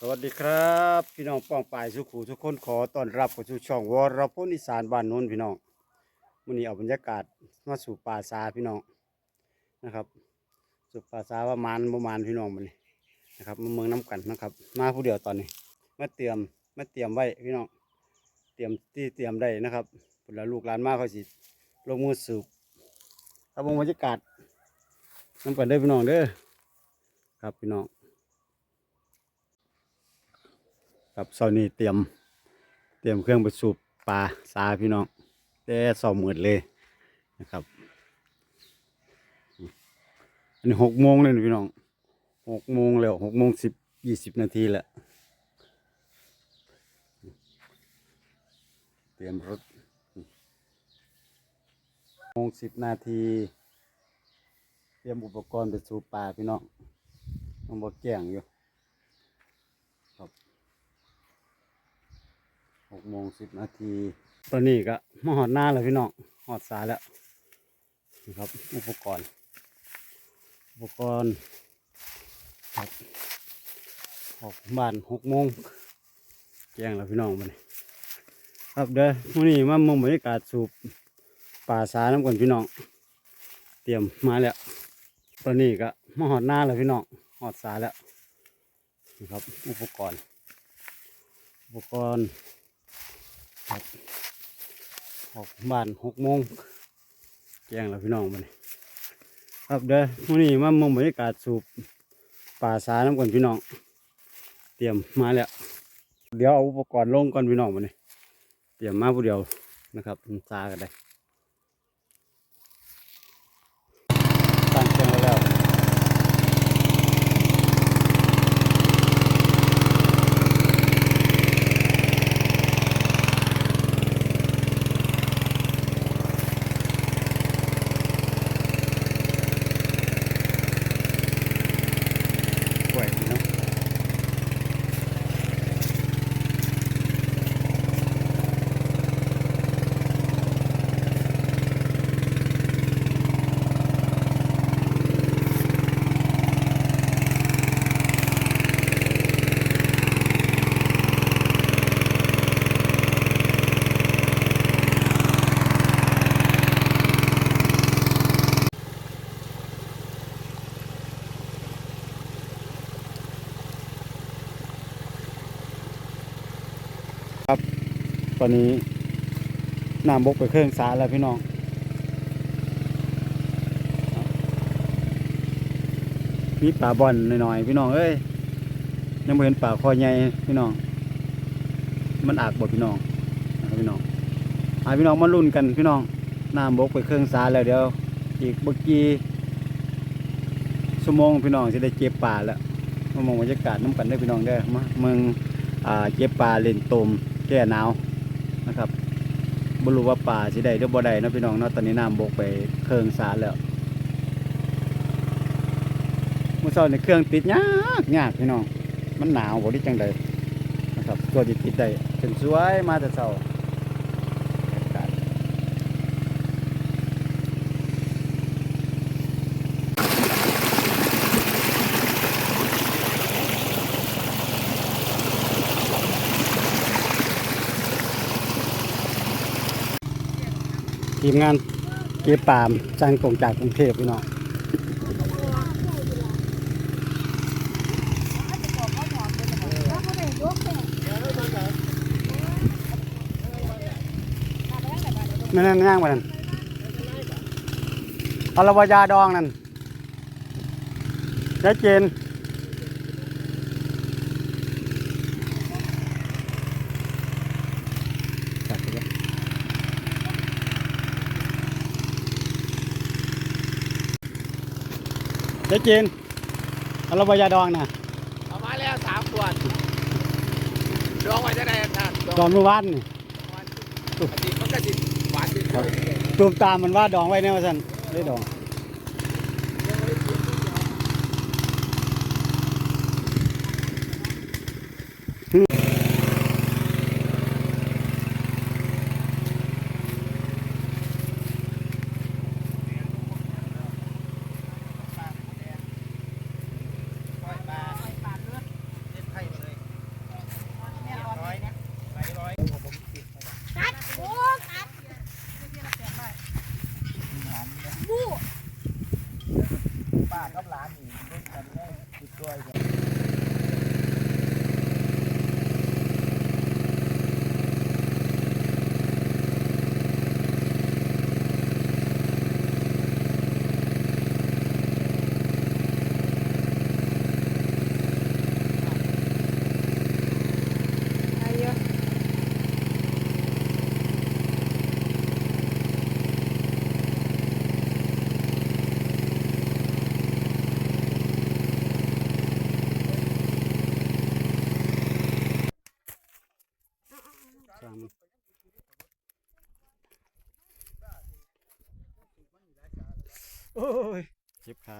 สวัสดีครับ พี่น้องป้องปายสุขูทุกคนขอต้อนรับเข้าสู่ช่องวอรพลอีสานบ้านโน้นพี่น้องวันนี้เอาบรรยากาศมาสู่ป่าซาพี่น้องนะครับสู่ป่าซาว่ามานบ่มานพี่น้องมันนี้นะครับมาเมืองน้ำกันนะครับ มาผู้เดียวตอนนี้มาเตรียมมาเตรียมไว้พี่น้องเตรียมที่เตรียมได้นะครับเวลลูกหลานมาเขาสิลงมือสูบครับบรรยากาศน้ำกันเด้พี่น้องเด้อครับพี่น้อง ครับเสานี้เตรียม เตรียมเครื่องไปสูบปลาสาพี่น้องแต่สองหมื่นเลยนะครับ อันนี้หกโมงเลยพี่น้องหกโมงแล้วหกโมงสิบยี่สิบนาทีแหล้วเตรียมรถโมงสิบนาที เตรียมอุปกรณ์ไปสูบปลาพี่น้องต้องบอกแก่งอยู่ หกโมงสิบนาที ตอนนี้ก็มาหอดหน้าแล้วพี่น้องหอดสายแล้วนะครับ อุปกรณ์ อุปกรณ์ครับออกบ้านหกโมงแจ้งแล้วพี่น้องมันครับเด้อวันนี้มาเมืองบรรยากาศสูบป่าสาน้ำก่อนพี่น้อง เตรียมมาแล้ว ตอนนี้ก็มาหอดหน้าแล้วพี่น้องหอดสายแล้วนะครับ อุปกรณ์ อุปกรณ์ ครับออกบ้านหกโมงแจ้งแล้วพี่น้องมาเลยครับเด้อวันนี้มาเมุมบรรยากาศสูบป่าสาน้ำก่อนพี่น้อง เตรียมมาแล้ว เดี๋ยวเอาอุปกรณ์ลงก่อนพี่น้องมาเลยเตรียมมาผู้เดียวนะครับซากันได้ตั้งเครื่องไว้แล้ว กล้วยเนาะต อนนี้น้ำบกไปเครื่องสาแล้วพี่น้องมีป่าบอลหน่อยๆพี่น้องเอ้ยยังไม่เห็นป่าคอใหญ่พี่น้อง มันอากบดพี่น้องนะครับพี่น้องหาพี่น้องมาลุ้นกันพี่น้องน้ำบกไปเครื่องสาแล้วเดี๋ยว อีกเมื่อกี้ชั่วโมงพี่น้องจะได้เก็บป่าแล้วมามองบรรยากาศน้ำกันได้พี่น้องเด้มาเมืองเก็บป่าเล่นตมแก้หนาว บ่รู้ว่าป่าสิได้หรือบ่ได้เนาะพี่น้องเนาะตอนนี้น้ำบกไปเครื่องสาแล้วเมื่อเช้าในเครื่องติดยากยากพี่น้อง มันหนาวบ่ได้จังใดนะครับตัวจิติดได้เป็นสวยมาแต่เช้า ทีมงานเก็บปาล์มจ้างตรงจากกรุงเทพพี่น้องนั่นนั่นย่างไปนั่นอละวายาดองนั่นชัดเจนจัดไปเลย ชัดเจนเอาละวายาดองนะเอามาแล้วสามขวดดองไว้จะได้ท่านดองเมื่อวานนี่ปกติมันก็สิหวานสิครับตูมตามมันว่าดองไว้เนี่ยว่าสันได้ดอง สามโอ้ยเจ็บขา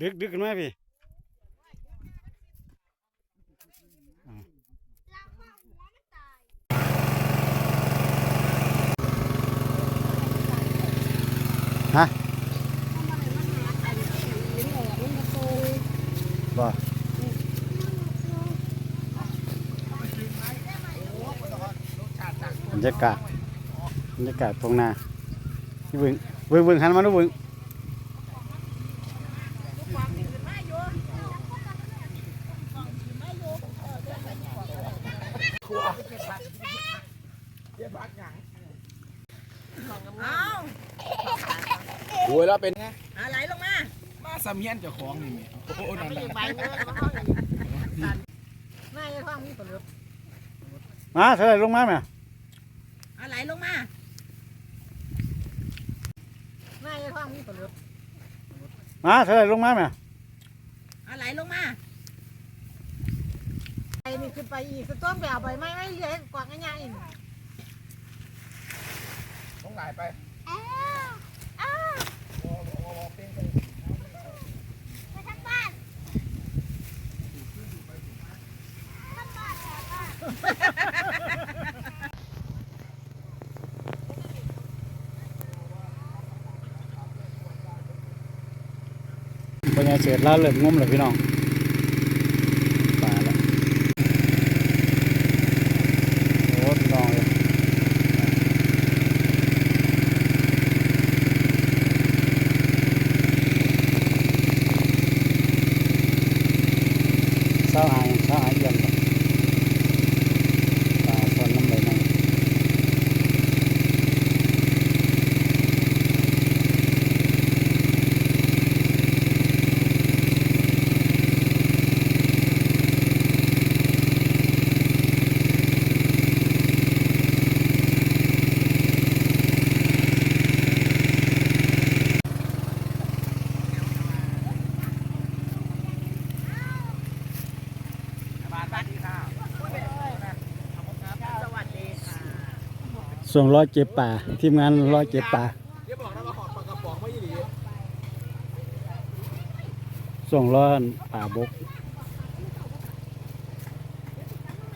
ดึกดึกขึ้นมาพี่ฮะบ่บรรยากาศบรรยากาศตรงหน้านี่เบิ่งเบิ่งเบิ่งหันมาดูเบิ่ง เอา โอ้ยแล้วเป็นไง อะไรลงมา มาสำเฮียนเจ้าของนี่แม่โอ้โหนั่นใบน่ะเงินของเขาอย่างน่าจะท้องมีผลึกมาเธอลงมาไหมอะไรลงมาน่าจะท้องมีผลึกมาเธอลงมาไหมอะไรลงมาไอ้นี่ขึ้นไปอีกสต้มแบบใบไม้ไม่เลี้ยงกว่างง่ายๆอีก ต้องหลายไป เป็นไงเสร็จแล้วเริ่มงมเลยพี่น้องตายแล้วโอ้พี่น้องเลยเศร้าหายเศร้าหายเยี่ยมเลยตาคนน้ำไหลนั่ง บ้านบ้านที่ข้าว สวัสดีค่ะ ส่งร้อยเจ็บป่า ทีมงานร้อยเจ็บป่าเดี๋ยวบอกนะว่าขอดปลากระป๋องไม่ยี่หลีส่งร้อยป่าบก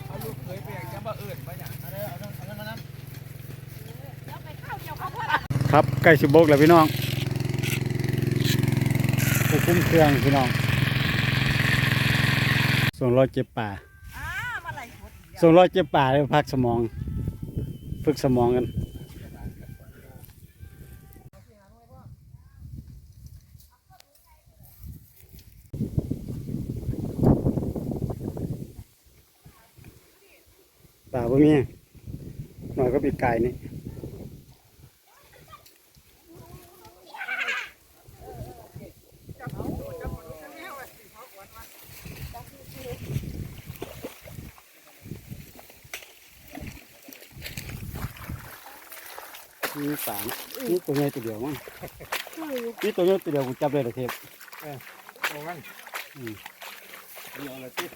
เอาลูกเคยเปียกจะมาเอื่นมาอย่างนั้นเอาเอาเอานั้นครับใกล้สิบกแล้วพี่น้องควบคุมเครื่องพี่น้องส่งร้อยเจ็บป่าอ้าวมาไหลหมดส่งร้อยเจ็บป่าเลยพักสมอง ฝึกสมองกันป่าบ่มีหน่อยก็ปีกไก่นี่ มีสามนี่ตัวใหญ่ตัวเดียวมั้งนี่ตัวใหญ่ตัวเดียวกูจับได้เลยเทปโอ้มันอืมเดี๋ยวอะไรที่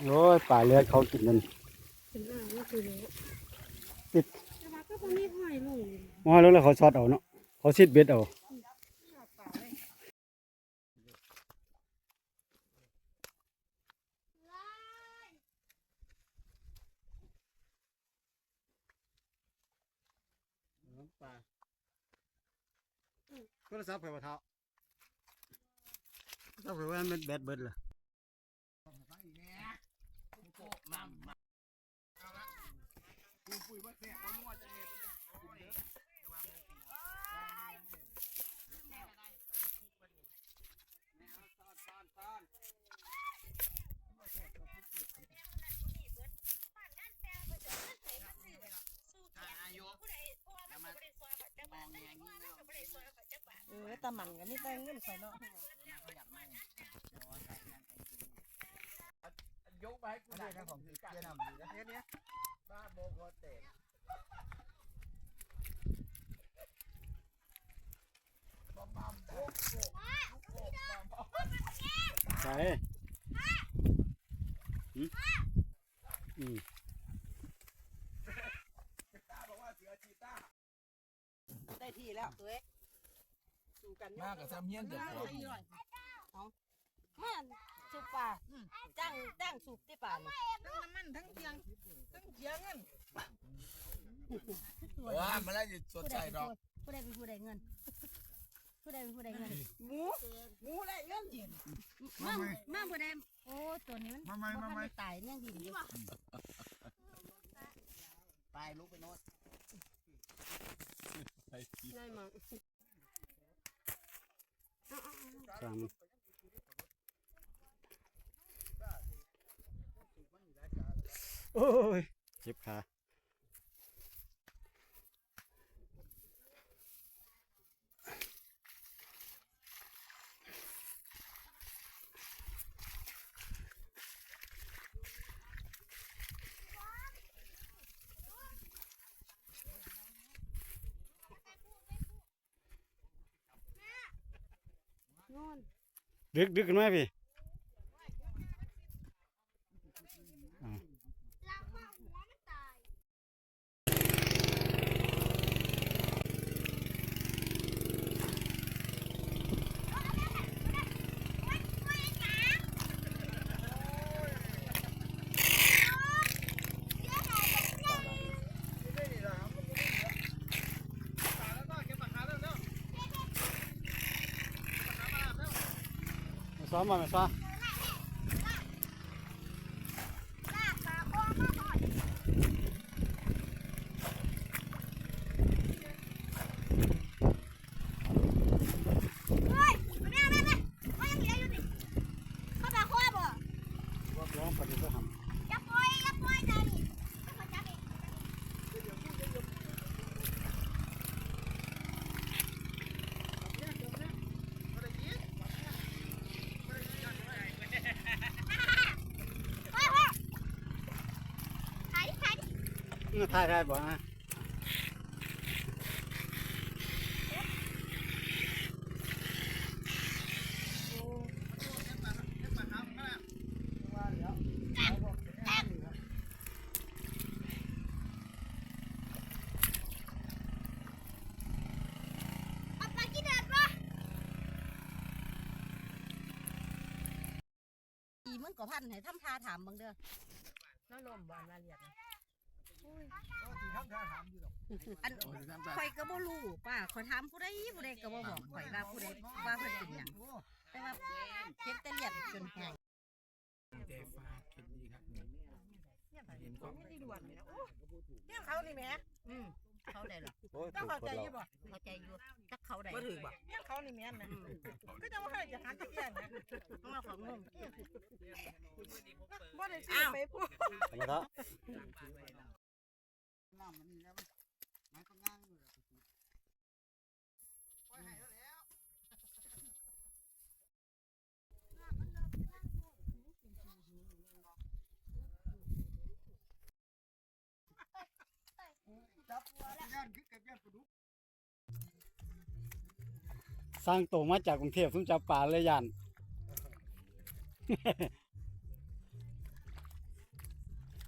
โอ้ยป่าเลือดเขากินมันเป็นอ่างก็คือรู้ติดแต่ว่าก็ต้องมีหอยลงว่าแล้วแล้วเขาช็อตเอาเนาะเขาซิดเบ็ดเอา ป่าโทรศัพท์ไปว่าเท้าโทรศัพท์ไปว่ามันแบตเบิดเลยเออ ตะมันกับมีแต่เงินใส่เนาะยกไปให้กูอันนี้นะของพี่เจ๊นำดีนะเนี้ยเนี้ยบ้าโบโคเตะบอมบอมโบโคโบโคบอมบอม ใส่ มากกับซ้ำเฮียนเดือดร้อนมันสูบป่าจ้างจ้างสูบที่ป่านี่ทั้งน้ำมันทั้งเทียงทั้งเทียงเงินเออมาแล้วจะสดผู้ใจใดเป็นดอกผู้ผู้ใดเป็นผู้ใดเงินผู้ใดเป็นผู้ใดเงินหมูหมูได้เงินเย็นมามาผู้ใดโอ้ตัวนี้มันบ่ทันได้ตายเนี่ยดีอยู่ไปลุกไปโน้ตได้มา สามโอ้ยเจ็บขา นอน ดึกดึกกันไหมพี่ มาซ้อมมามาซ้อม เขาตาข้อบ่ ว่าร้องปฏิบัติธรรม อย่าปล่อยอย่าปล่อยนะนี่เขาจับเอง อืม ถ่ายถ่ายบ่ฮะเอาไปกินเด็ดปะอีมึงก็พันให้ทำทาถามมึงเด้อน้ำนมบานละเอียด อันข่อยก็บ่รู้ป้าข่อยถามผู้ใดผู้ใดก็บ่บอกข่อยว่าผู้ใดว่าเพิ่นเป็นหยังแต่ว่าเห็นแต่เลียดจนแห้งเจฟ้าเข็นดีครับเห็นความที่ด่วนเนี่ยโอ้เที่ยงเขานี่แหม่อืมเขาได้หรอโอ้ยเจ้าเข้าใจอยู่บ่เข้าใจอยู่จักเขาได้ก็ถือบ่เที่ยงเขานี่แม่นนะก็จะว่าให้จะหาตะเกียงนะต้องมาของงงบ่ได้ซื้อไปพูดธ รรมดาสร้างตัวมาจากกรุงเทพทุ่งจับป่าเลยยัน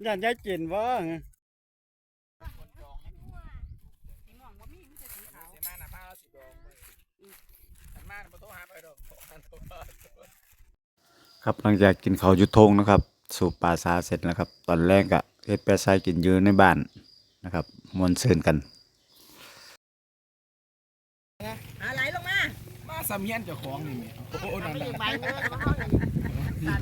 ยันยายกินบ่ เสียมาหน้าผ้าสีดองขัน มาประตูหาไปดอกขันตัวครับหลังจากกินข้าวยุทงนะครับ สูบปลาซาเสร็จแล้วครับ ตอนแรกอะเฮ็ดแปะไซกินอยืนในบ้านนะครับมวนเซินกันหาไหลลงมา มาซ้ำเฮียนเจ้าของนี่แม่โอ้โหนั่นแหละใบเงินมาเฮา